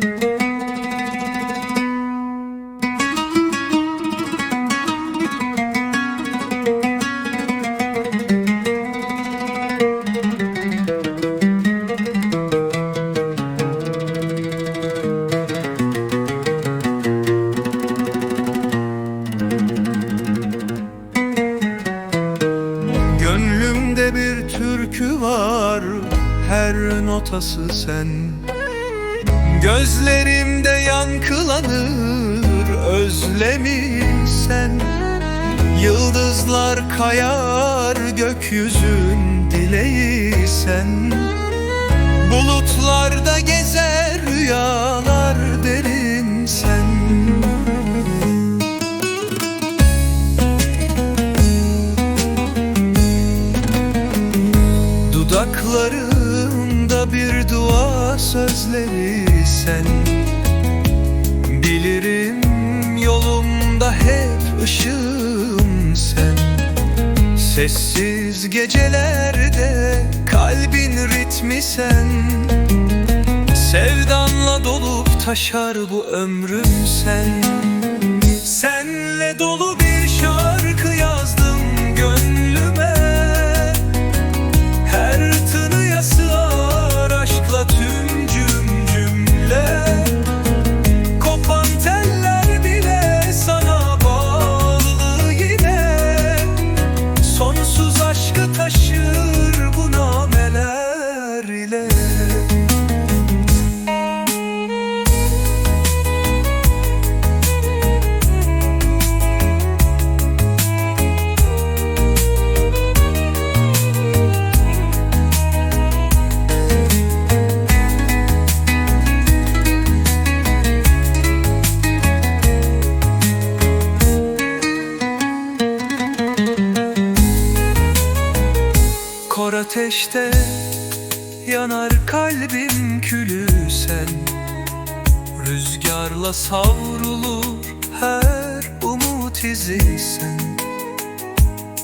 Gönlümde bir türkü var Her notası sen Gözlerimde yankılanır Özlemi sen Yıldızlar kayar Gökyüzün dileği sen. Bulutlarda gezer rüyalar derin sen. Dudaklarımda bir dua sözleri sen. Bilirim yolumda hep ışığım sen. Sessiz gecelerde kalbin ritmi sen. Sevdanla dolup taşar bu ömrüm sen. Senle dolu Kor ateşte yanar kalbim külü sen. Rüzgarla savrulur her umut izi sen.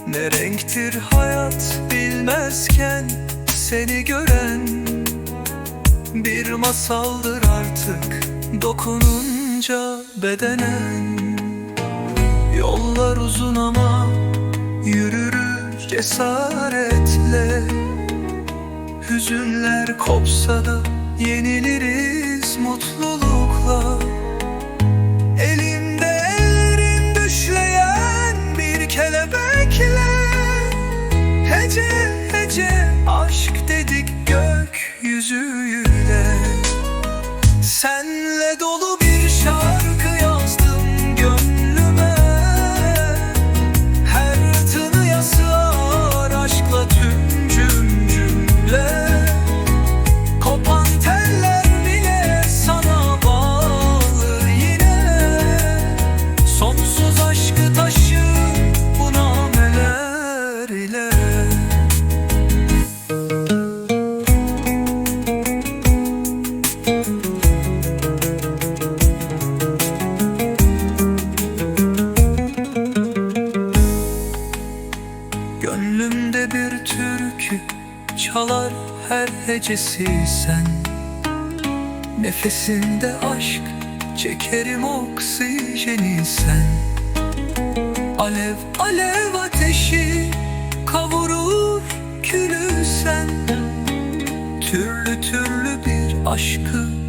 Ne renktir hayat bilmezken seni gören. Bir masaldır artık dokununca bedenen. Yollar uzun ama Yürürüz cesaretle Hüzünler kopsa da yeniliriz mutlulukla. Elimde ellerin düşleyen bir kelebekle Hece hece aşk dedik gökyüzüyle. Senle dolu bir şarkı Gönlümde bir türkü çalar her hecesi sen. Nefesinde aşk çekerim oksijeni sen. Alev alev ateşi kavurur külü sen. Türlü türlü bir aşkı